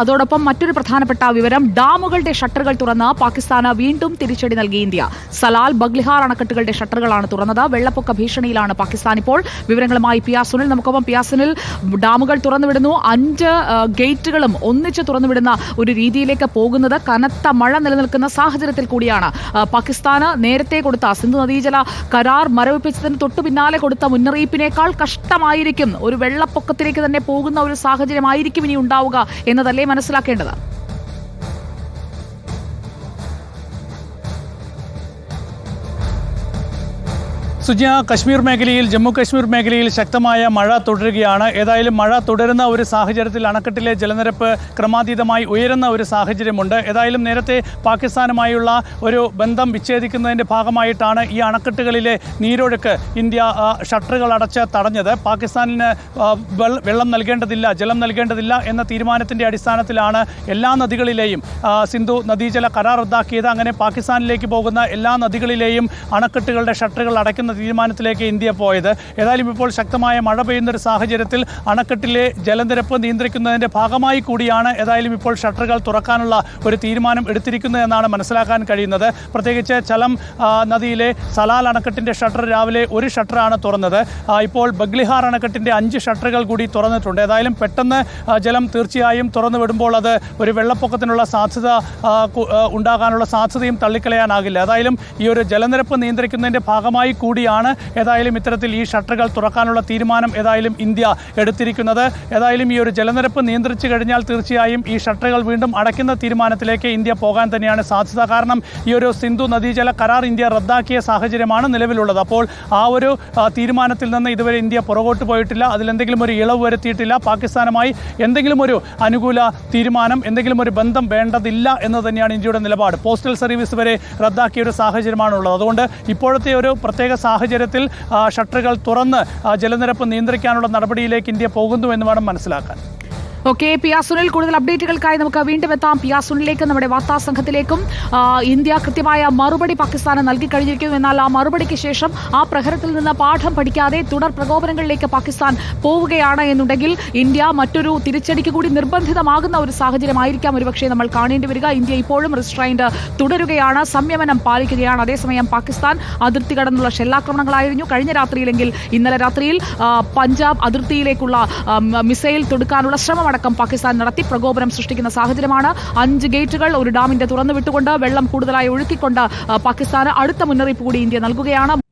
അതോടൊപ്പം മറ്റൊരു പ്രധാനപ്പെട്ട വിവരം ഡാമുകളുടെ ഷട്ടറുകൾ തുറന്ന് പാകിസ്ഥാന് വീണ്ടും തിരിച്ചടി നൽകി ഇന്ത്യ. സലാൽ ബഗ്ലിഹാർ അണക്കെട്ടുകളുടെ ഷട്ടറുകളാണ് തുറന്നത്. വെള്ളപ്പൊക്ക ഭീഷണിയിലാണ് പാകിസ്ഥാൻ ഇപ്പോൾ. വിവരങ്ങളുമായി പിയാസുനിൽ നമുക്കൊപ്പം പിയാസുനിൽ ഡാമുകൾ തുറന്നുവിടുന്നു. അഞ്ച് ഗേറ്റുകളും ഒന്നിച്ച് തുറന്നുവിടുന്ന ഒരു രീതിയിലേക്ക് പോകുന്നത് കനത്ത മഴ നിലനിൽക്കുന്ന സാഹചര്യത്തിൽ കൂടിയാണ്. പാകിസ്ഥാന് നേരത്തെ കൊടുത്ത സിന്ധു നദീജല കരാർ മരവിപ്പിച്ചതിന് തൊട്ടു പിന്നാലെ കൊടുത്ത മുന്നറിയിപ്പിനേക്കാൾ കഷ്ടമായിരിക്കും. ഒരു വെള്ളപ്പൊക്കത്തിലേക്ക് തന്നെ പോകുന്ന ഒരു സാഹചര്യമായിരിക്കും ഇനി ഉണ്ടാവുക എന്നതല്ലേ മനസ്സിലാക്കേണ്ടത് സുജയ കശ്മീർ മേഖലയിൽ ജമ്മു കശ്മീർ മേഖലയിൽ ശക്തമായ മഴ തുടരുകയാണ്. ഏതായാലും മഴ തുടരുന്ന ഒരു സാഹചര്യത്തിൽ അണക്കെട്ടിലെ ജലനിരപ്പ് ക്രമാതീതമായി ഉയരുന്ന ഒരു സാഹചര്യമുണ്ട്. ഏതായാലും നേരത്തെ പാകിസ്ഥാനുമായുള്ള ഒരു ബന്ധം വിച്ഛേദിക്കുന്നതിന്റെ ഭാഗമായിട്ടാണ് ഈ അണക്കെട്ടുകളിലെ നീരൊഴുക്ക് ഇന്ത്യ ഷട്ടറുകൾ അടച്ച് തടഞ്ഞത്. പാകിസ്ഥാനിന് വെള്ളം നൽകേണ്ടതില്ല ജലം നൽകേണ്ടതില്ല എന്ന തീരുമാനത്തിന്റെ അടിസ്ഥാനത്തിലാണ് എല്ലാ നദികളിലെയും സിന്ധു നദീജല കരാർ റദ്ദാക്കിയത്. അങ്ങനെ പാകിസ്ഥാനിലേക്ക് പോകുന്ന എല്ലാ നദികളിലെയും അണക്കെട്ടുകളുടെ ഷട്ടറുകൾ അടയ്ക്കുന്ന തീരുമാനത്തിലേക്ക് ഇന്ത്യ പോയത്. ഏതായാലും ഇപ്പോൾ ശക്തമായ മഴ പെയ്യുന്ന ഒരു സാഹചര്യത്തിൽ അണക്കെട്ടിലെ ജലനിരപ്പ് നിയന്ത്രിക്കുന്നതിന്റെ ഭാഗമായി കൂടിയാണ് ഏതായാലും ഇപ്പോൾ ഷട്ടറുകൾ തുറക്കാനുള്ള ഒരു തീരുമാനം എടുത്തിരിക്കുന്നത് എന്നാണ് മനസ്സിലാക്കാൻ കഴിയുന്നത്. പ്രത്യേകിച്ച് ചലം നദിയിലെ സലാൽ അണക്കെട്ടിന്റെ ഷട്ടർ രാവിലെ ഒരു ഷട്ടറാണ് തുറന്നത്. ഇപ്പോൾ ബഗ്ലിഹാർ അണക്കെട്ടിന്റെ അഞ്ച് ഷട്ടറുകൾ കൂടി തുറന്നിട്ടുണ്ട്. ഏതായാലും പെട്ടെന്ന് ജലം തീർച്ചയായും തുറന്നു വിടുമ്പോൾ അത് ഒരു വെള്ളപ്പൊക്കത്തിനുള്ള സാധ്യത ഉണ്ടാകാനുള്ള സാധ്യതയും തള്ളിക്കളയാനാകില്ല. ഏതായാലും ഈ ഒരു ജലനിരപ്പ് നിയന്ത്രിക്കുന്നതിന്റെ ഭാഗമായി കൂടിയാണ്. ഏതായാലും ഇത്തരത്തിൽ ഈ ഷട്ടറുകൾ തുറക്കാനുള്ള തീരുമാനം ഏതായാലും ഇന്ത്യ എടുത്തിരിക്കുന്നത്. ഏതായാലും ഈ ഒരു ജലനിരപ്പ് നിയന്ത്രിച്ചു കഴിഞ്ഞാൽ തീർച്ചയായും ഈ ഷട്ടറുകൾ വീണ്ടും അടയ്ക്കുന്ന തീരുമാനത്തിലേക്ക് ഇന്ത്യ പോകാൻ തന്നെയാണ് സാധ്യത. കാരണം ഈ ഒരു സിന്ധു നദീജല കരാർ ഇന്ത്യ റദ്ദാക്കിയ സാഹചര്യമാണ് നിലവിലുള്ളത്. അപ്പോൾ ആ ഒരു തീരുമാനത്തിൽ നിന്ന് ഇതുവരെ ഇന്ത്യ പുറകോട്ട് പോയിട്ടില്ല. അതിലെന്തെങ്കിലും ഒരു ഇളവ് വരുത്തിയിട്ടില്ല. പാകിസ്ഥാനുമായി എന്തെങ്കിലും ഒരു അനുകൂല തീരുമാനം എന്തെങ്കിലും ഒരു ബന്ധം വേണ്ടതില്ല എന്ന് തന്നെയാണ് ഇന്ത്യയുടെ നിലപാട്. പോസ്റ്റൽ സർവീസ് വരെ റദ്ദാക്കിയ ഒരു സാഹചര്യമാണുള്ളത്. അതുകൊണ്ട് ഇപ്പോഴത്തെ ഒരു പ്രത്യേക സാഹചര്യത്തിൽ ഷട്ടറുകൾ തുറന്ന് ജലനിരപ്പ് നിയന്ത്രിക്കാനുള്ള നടപടിയിലേക്ക് ഇന്ത്യ പോകുന്നു എന്ന് വേണം മനസ്സിലാക്കാൻ. ഓക്കെ പിയാ സുനിൽ കൂടുതൽ അപ്ഡേറ്റുകൾക്കായി നമുക്ക് വീണ്ടും എത്താം. പിയാ സുനിലേക്ക് നമ്മുടെ വാർത്താ സംഘത്തിലേക്കും. ഇന്ത്യ കൃത്യമായ മറുപടി പാകിസ്ഥാന് നൽകി കഴിഞ്ഞിരിക്കുന്നു. എന്നാൽ ആ മറുപടിക്ക് ശേഷം ആ പ്രഹരത്തിൽ നിന്ന് പാഠം പഠിക്കാതെ തുടർ പ്രകോപനങ്ങളിലേക്ക് പാകിസ്ഥാൻ പോവുകയാണ് എന്നുണ്ടെങ്കിൽ ഇന്ത്യ മറ്റൊരു തിരിച്ചടിക്ക് കൂടി നിർബന്ധിതമാകുന്ന ഒരു സാഹചര്യമായിരിക്കാം. ഒരുപക്ഷെ നമ്മൾ കാണേണ്ടി വരിക. ഇന്ത്യ ഇപ്പോഴും റിസ്ട്രൈൻഡ് തുടരുകയാണ്. സംയമനം പാലിക്കുകയാണ്. അതേസമയം പാകിസ്ഥാൻ അതിർത്തി കടന്നുള്ള ഷെല്ലാക്രമണങ്ങളായിരുന്നു. കഴിഞ്ഞ രാത്രിയിലെങ്കിൽ ഇന്നലെ രാത്രിയിൽ പഞ്ചാബ് അതിർത്തിയിലേക്കുള്ള മിസൈൽ തൊടുക്കാനുള്ള ശ്രമമടക്കം പാകിസ്ഥാൻ നടത്തി പ്രകോപനം സൃഷ്ടിക്കുന്ന സാഹചര്യമാണ്. അഞ്ച് ഗേറ്റുകൾ ഒരു ഡാമിന്റെ തുറന്നു വിട്ടുകൊണ്ട് വെള്ളം കൂടുതലായി ഒഴുക്കിക്കൊണ്ട് പാകിസ്ഥാന് അടുത്ത മുന്നറിയിപ്പ് കൂടി ഇന്ത്യ നൽകുകയാണ്.